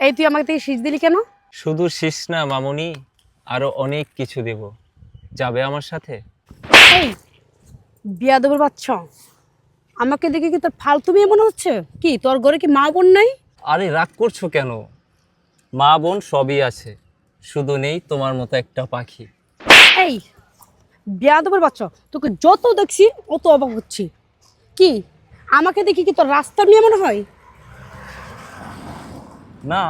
এই তুই আমাকে থেকে শীষ দিলি কেন? শুধু শীষ না মামুনি আরও অনেক কিছু দেব। যাবে আমার সাথে? এই বিয়া দেবর বাচ্চা। আমাকে দেখে কি তোর ফালতু মেয়ে মনে হচ্ছে? কি তোর ঘরে কি মা বোন নাই? আরে রাগ করছ কেন? মা বোন সবই আছে। শুধু নেই তোমার মতো একটা পাখি। এই বিয়া দেবর বাচ্চা তোকে যত দেখছি অত অবাক হচ্ছি। কি আমাকে দেখি কি তোর রাস্তার মেয়ে মনে হয়? না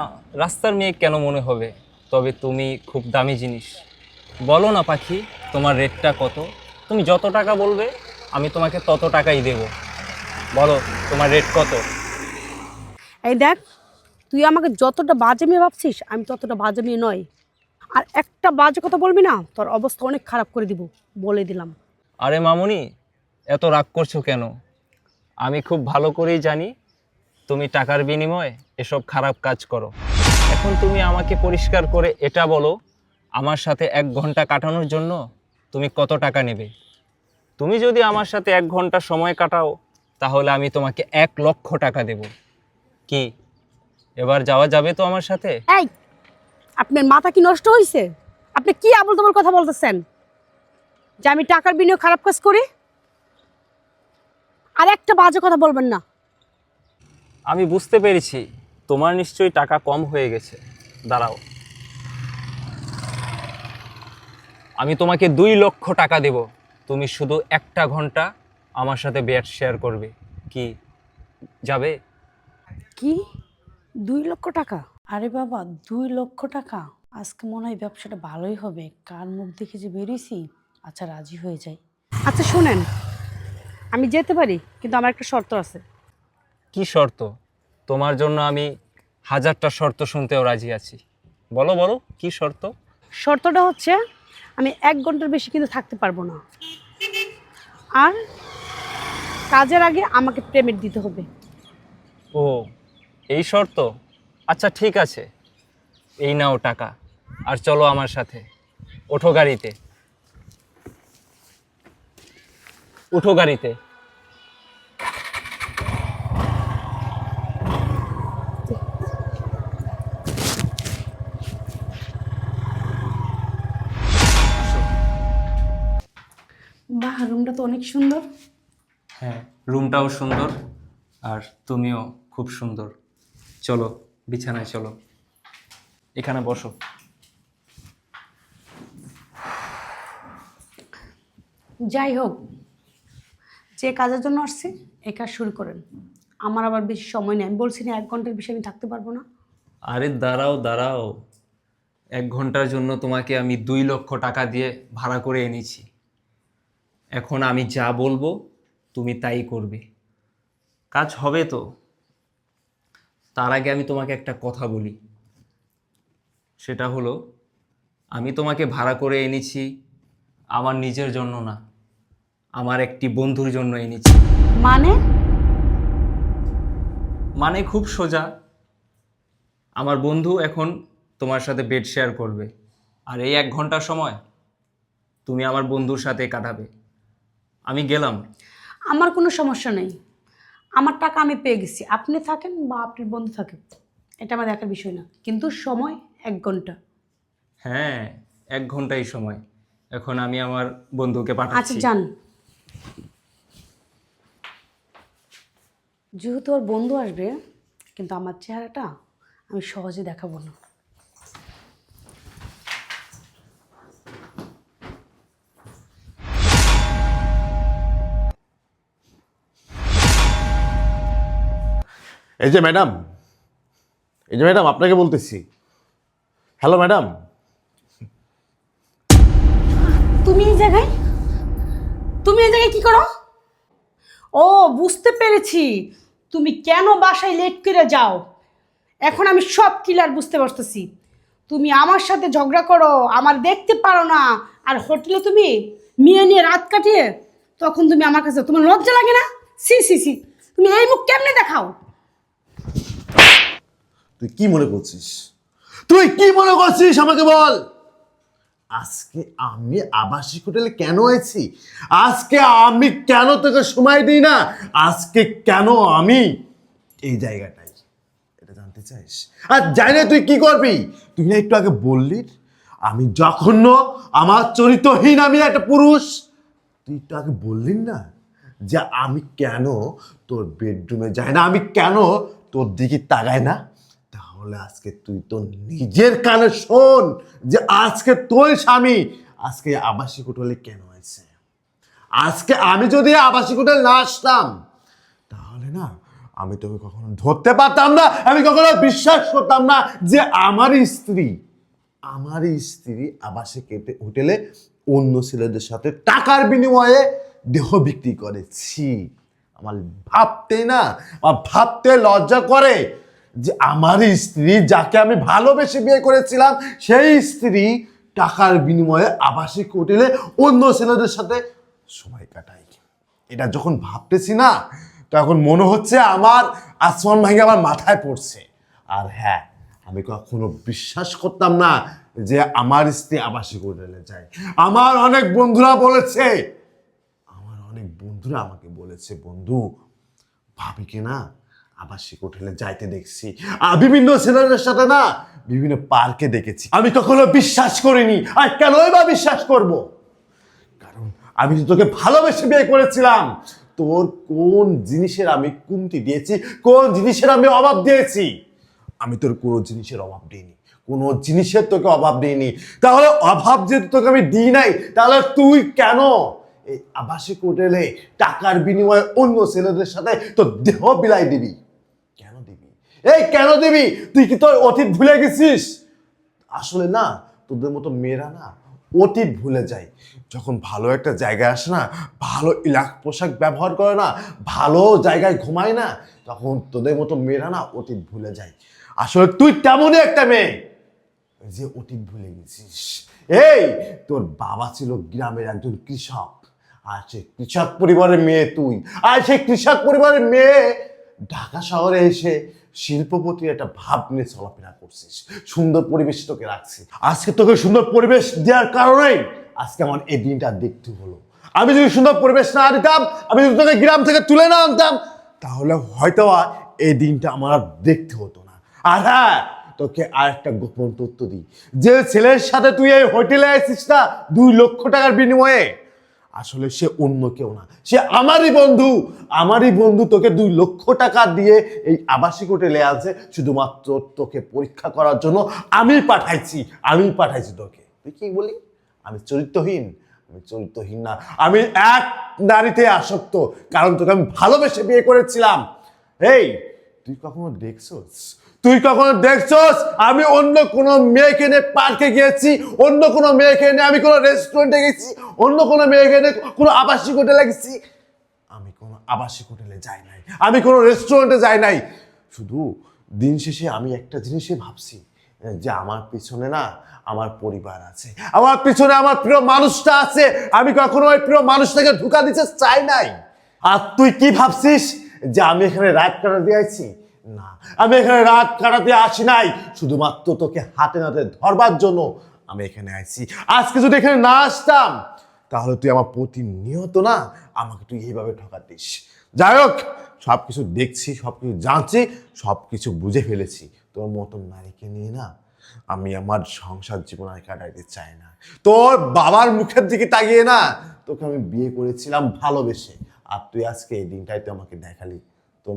রাস্তার মেয়ে কেন মনে হবে? তবে তুমি খুব দামি জিনিস। বলো না পাখি তোমার রেটটা কত? তুমি যত টাকা বলবে আমি তোমাকে তত টাকাই দেব। বলো তোমার রেট কত? এই দেখ তুই আমাকে যতটা বাজে মেয়ে ভাবছিস আমি ততটা বাজে মেয়ে নয়। আর একটা বাজে কথা বলবি না তোর অবস্থা অনেক খারাপ করে দিব বলে দিলাম। আরে মামুনি এত রাগ করছ কেন? আমি খুব ভালো করেই জানি তুমি টাকার বিনিময়ে এসব খারাপ কাজ করো। এখন তুমি আমাকে পরিষ্কার করে এটা বলো আমার সাথে এক ঘণ্টা কাটানোর জন্য তুমি কত টাকা নেবে? তুমি যদি আমার সাথে এক ঘণ্টা সময় কাটাও তাহলে আমি তোমাকে এক লক্ষ টাকা দেব। কি? এবার যাওয়া যাবে তো আমার সাথে? এই আপনার মাথা কি নষ্ট হয়েছে আপনি কি আবল তাবল কথা বলতেছেন? যে আমি টাকার বিনিয়োগ খারাপ কাজ করি? আর একটা বাজে কথা বলবেন না। আমি বুঝতে পেরেছি তোমার নিশ্চয়ই টাকা কম হয়ে গেছে। দাঁড়াও। আমি তোমাকে দুই লক্ষ টাকা দেব। তুমি শুধু একটা ঘণ্টা আমার সাথে ব্যাট শেয়ার করবে। কি? যাবে? কি? দুই লক্ষ টাকা? আরে বাবা দুই লক্ষ টাকা? আজকে মনে হয় ব্যবসাটা ভালোই হবে। কার মুখ দেখে যে বেরিয়েছি আচ্ছা রাজি হয়ে যাই। আচ্ছা শোনেন। আমি যেতে পারি কিন্তু আমার একটা শর্ত আছে। কি শর্ত? তোমার জন্য আমি হাজারটা শর্ত শুনতেও রাজি আছি। বলো বলো কি শর্ত? শর্তটা হচ্ছে আমি এক ঘণ্টার বেশি কিন্তু থাকতে পারব না। আর কাজের আগে আমাকে পেমেন্ট দিতে হবে। ও এই শর্ত? আচ্ছা ঠিক আছে। এই নাও টাকা আর চলো আমার সাথে। ওঠো গাড়িতে। উঠো গাড়িতে। অনেক সুন্দর। হ্যাঁ রুমটাও সুন্দর আর তুমিও খুব সুন্দর। চলো বিছানায় চলো। এখানে বসো। যাই হোক যে কাজের জন্য আসছি এই কাজ শুরু করেন। আমার আবার বেশি সময় নেই। আমি বলছি না এক ঘণ্টার বেশি আমি থাকতে পারব না। আরে দাঁড়াও দাঁড়াও। এক ঘণ্টার জন্য তোমাকে আমি দুই লক্ষ টাকা দিয়ে ভাড়া করে এনেছি। এখন আমি যা বলব তুমি তাই করবে। কাজ হবে তো। তার আগে আমি তোমাকে একটা কথা বলি। সেটা হলো আমি তোমাকে ভাড়া করে এনেছি আমার নিজের জন্য না আমার একটি বন্ধুর জন্য এনেছি। মানে? মানে খুব সোজা আমার বন্ধু এখন তোমার সাথে বেড শেয়ার করবে। আর এই এক ঘণ্টার সময় তুমি আমার বন্ধুর সাথে কাটাবে। আমি গেলাম। আমার কোনো সমস্যা নেই। আমার টাকা আমি পেয়ে গেছি। আপনি থাকেন বা আপনার বন্ধু থাকেন এটা আমার দেখার বিষয় না। কিন্তু সময় এক ঘণ্টা। হ্যাঁ এক ঘন্টাই সময়। এখন আমি আমার বন্ধুকে আচ্ছা পাঠাচ্ছি যান। যেহেতু ওর বন্ধু আসবে কিন্তু আমার চেহারাটা আমি সহজে দেখাবো না। এই যে ম্যাডাম, এই যে ম্যাডাম, আপনাকে বলতেছি। Hello madam. তুমি এই জায়গায়? তুমি এই জায়গায় কি করো? ও, বুঝতে পেরেছি। তুমি কেন বাসায় লেট করে যাও? এখন আমি সব ক্লিয়ার বুঝতে পারতেছি। তুমি আমার সাথে ঝগড়া করো, আমার দেখতে পারো না। আর হোটেলে তুমি মেয়ে নিয়ে রাত কাটিয়ে তখন তুমি আমার কাছে তোমার লজ্জা লাগে না? সি সি সি তুমি এই মুখ কেমনে দেখাও? তুই কি মনে করছিস? তুই কি মনে করছিস আমাকে বল? আজকে আমি আবাসিক হোটেলে কেন আছি আজকে আমি কেন তোকে সময় দিই না? আজকে কেন আমি এই জায়গাটাই এটা জানতে চাইস? আর জানি না তুই কি করবি? তুই না একটু আগে বললি, আমি জঘন্য, আমার চরিত্রহীন আমি একটা পুরুষ। তুই একটু আগে বললি না যে আমি কেন তোর বেডরুমে যাই না? আমি কেন তোর দিকে তাকাই না? তাহলে আজকে তুই তো নিজের কানে শোন যে আজকে তোর স্বামী আজকে আবাসিক হোটেলে কেন আছে? আজকে আমি যদি আবাসিক হোটেল না আসতাম, তাহলে না আমি তোকে কখনো ধরতে পারতাম না, আমি কখনো বিশ্বাস করতাম না যে আমার স্ত্রী আমার স্ত্রী আবাসিক হোটে- হোটেলে অন্য ছেলেদের সাথে টাকার বিনিময়ে দেহ বিক্রি করেছি আমার ভাবতে না ভাবতে লজ্জা করে। যে আমার স্ত্রী যাকে আমি ভালোবেসে বিয়ে করেছিলাম, সেই স্ত্রী টাকার বিনিময়ে আবাসিক হোটেলে অন্য ছেলেদের সাথে সময় কাটাই এটা যখন ভাবতেছি না, তখন মনে হচ্ছে আমার আসমান ভাঙে আমার মাথায় পড়ছে। আর হ্যাঁ আমি কখনো বিশ্বাস করতাম না যে আমার স্ত্রী আবাসিক হোটেলে যায়। আমার অনেক বন্ধুরা বলেছে, আমার অনেক বন্ধুরা আমাকে বলেছে, বন্ধু ভাবিকে না? আবাসিক হোটেলে যাইতে দেখছি। আর বিভিন্ন ছেলেদের সাথে না বিভিন্ন পার্কে দেখেছি। আমি কখনো বিশ্বাস করিনি। আর কেনই বা বিশ্বাস করব? কারণ আমি তো তোকে ভালোবেসে বিয়ে করেছিলাম, তোর কোন জিনিসের আমি কমতি দিয়েছি, কোন জিনিসের আমি অভাব দিয়েছি? আমি তোর কোনো জিনিসের অভাব দিইনি। কোনো জিনিসের তোকে অভাব দিইনি। তাহলে অভাব যেহেতু তোকে আমি দিই নাই, তাহলে তুই কেন এই আবাসিক হোটেলে টাকার বিনিময়ে অন্য ছেলেদের সাথে তোর দেহ বিলাই দিবি? এই, কেন দিবি? তুই কি তোর অতীত ভুলে গেছিস? আসলে না, তোদের মতো মেয়েরা না অতীত ভুলে যায়। যখন ভালো একটা জায়গায় আসে না, ভালো ইলাক পোশাক ব্যবহার করে না, ভালো জায়গায় ঘুমায় না, তখন তোদের মতো মেয়েরা না অতীত ভুলে যায়। আসলে তুই তেমনই একটা মেয়ে যে অতীত ভুলে গেছিস। এই, তোর বাবা ছিল গ্রামের একজন কৃষক, আর সে কৃষক পরিবারের মেয়ে তুই। আর সেই কৃষক পরিবারের মেয়ে ঢাকা শহরে এসে শিল্পপতি একটা ভাব নিয়ে চলাফেরা করছিস। সুন্দর পরিবেশ তোকে রাখছি। আজকে তোকে সুন্দর পরিবেশ দেওয়ার কারণেই আজকে আমার এই দিনটা দেখতে হলো। আমি যদি সুন্দর পরিবেশ না দিতাম, আমি যদি তোকে গ্রাম থেকে তুলে না আনতাম, তাহলে হয়তো এই দিনটা আমার আর দেখতে হতো না। আর হ্যাঁ তোকে আর একটা গোপন তথ্য দিই। যে ছেলের সাথে তুই এই হোটেলে আসিস না, দুই লক্ষ টাকার বিনিময়ে আসলে সে অন্য কেউ না। সে আমারই বন্ধু। আমারই বন্ধু তোকে দুই লক্ষ টাকা দিয়ে এই আবাসিক হোটেলে আছে, শুধুমাত্র তোকে পরীক্ষা করার জন্য আমি পাঠাইছি আমি পাঠাইছি তোকে। তুই কি বলি আমি চরিত্রহীন। আমি চরিত্রহীন না। আমি এক নারীতে আসক্ত, কারণ তোকে আমি ভালোবেসে বিয়ে করেছিলাম। এই তুই কখনো দেখছস? তুই কখনো দেখছস? আমি অন্য কোনো মেয়েকে নিয়ে পার্কে গিয়েছি, অন্য কোনো মেয়েকে নিয়ে আমি কোনো রেস্টুরেন্টে গেছি, অন্য কোনো মেয়েকে নিয়ে কোনো আবাসিক হোটেলে গেছি। আমি কোনো আবাসিক হোটেলে যাই নাই, আমি কোনো রেস্টুরেন্টে যাই নাই। শুধু দিন শেষে আমি একটা জিনিসই ভাবছি যে আমার পিছনে না আমার পরিবার আছে, আমার পিছনে আমার প্রিয় মানুষটা আছে। আমি কখনো ওই প্রিয় মানুষটাকে ঢুকা দিতে চাই নাই। আর তুই কি ভাবছিস যে আমি এখানে রাত কাটাতে আছি না। আমি এখানে রাত কাটাতে আসি নাই। শুধুমাত্র তোকে হাতে নাতে ধরবার জন্য আমি এখানে আইছি। আজকে যদি এখানে না আসতাম, তাহলে তুই আমার প্রতিনিয়ত না আমাকে তুই এইভাবে ঠকাতিস যাই হোক সব কিছু দেখছি সব কিছু জানছি সব কিছু বুঝে ফেলেছি। তোর মতন নারীকে নিয়ে না আমি আমার সংসার জীবন আর কাটাইতে চাই না। তোর বাবার মুখের দিকে তাকিয়ে না তোকে আমি বিয়ে করেছিলাম ভালোবেসে। আর তুই আজকে এই দিনটাই তো আমাকে দেখালি।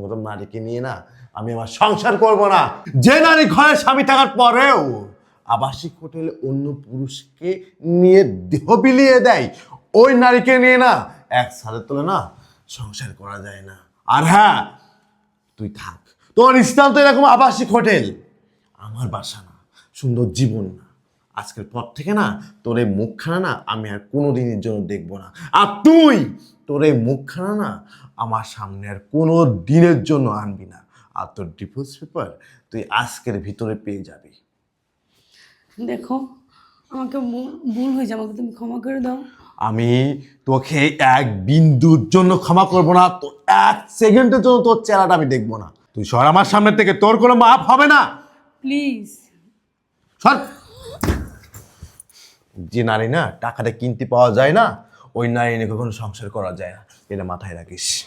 মতন নারীকে নিয়ে না আমি আমার সংসার করব না। যে নারী ঘরে স্বামী থাকার পরেও আবাসিক হোটেলে অন্য পুরুষকে নিয়ে দেহ বিলিয়ে দেয়, ওই নারীকে নিয়ে না এক সাথে তোলে না সংসার করা যায় না। আর হ্যাঁ তুই থাক। তোমার স্থান তো এরকম আবাসিক হোটেল। আমার বাসা না, সুন্দর জীবন না। আজকের পর থেকে না তোর এই মুখখানা না আমি আর কোনো দিনের জন্য দেখব না। আর তুই তোর এই মুখখানা না আমার সামনে আর কোনো দিনের জন্য আনবি না। আর তোর ডিভোর্স পেপার তুই আজকের ভিতরে পেয়ে যাবি। দেখো আমাকে ভুল- হয়ে হয়েছে আমাকে তুমি ক্ষমা করে দাও। আমি তোকে এক বিন্দুর জন্য ক্ষমা করব না তো এক সেকেন্ডের জন্য তোর চেহারাটা আমি দেখব না। তুই সর আমার সামনে থেকে তোর কোনো মাপ হবে না। প্লিজ সর। যে নারী না, টাকাটা কিনতে পাওয়া যায় না, ওই নারী নিয়ে কখনো সংসার করা যায় না। এটা মাথায় রাখিস।